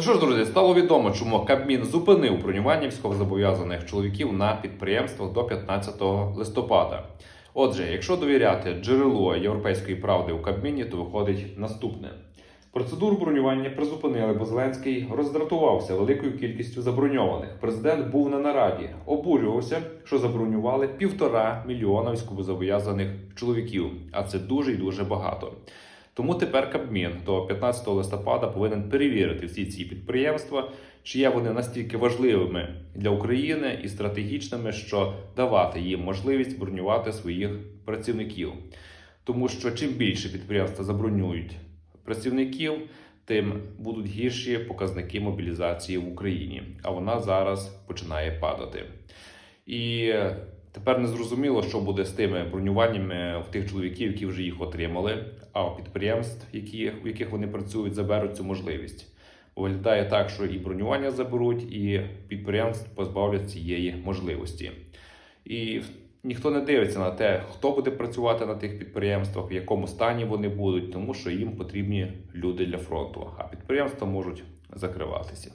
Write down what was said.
Ну що ж, друзі, стало відомо, чому Кабмін зупинив бронювання військовозобов'язаних чоловіків на підприємствах до 15 листопада. Отже, якщо довіряти джерелу європейської правди у Кабміні, то виходить наступне. Процедуру бронювання призупинили, бо Зеленський роздратувався великою кількістю заброньованих. Президент був на нараді, обурювався, що забронювали півтора мільйона військовозобов'язаних чоловіків, а це дуже і дуже багато. Тому тепер Кабмін до 15 листопада повинен перевірити всі ці підприємства, чи є вони настільки важливими для України і стратегічними, що давати їм можливість бронювати своїх працівників. Тому що чим більше підприємства забронюють працівників, тим будуть гірші показники мобілізації в Україні. А вона зараз починає падати. І тепер не зрозуміло, що буде з тими бронюваннями в тих чоловіків, які вже їх отримали, а у підприємств, які, в яких вони працюють, заберуть цю можливість. Виглядає так, що і бронювання заберуть, і підприємств позбавлять цієї можливості. І ніхто не дивиться на те, хто буде працювати на тих підприємствах, в якому стані вони будуть, тому що їм потрібні люди для фронту, а підприємства можуть закриватися.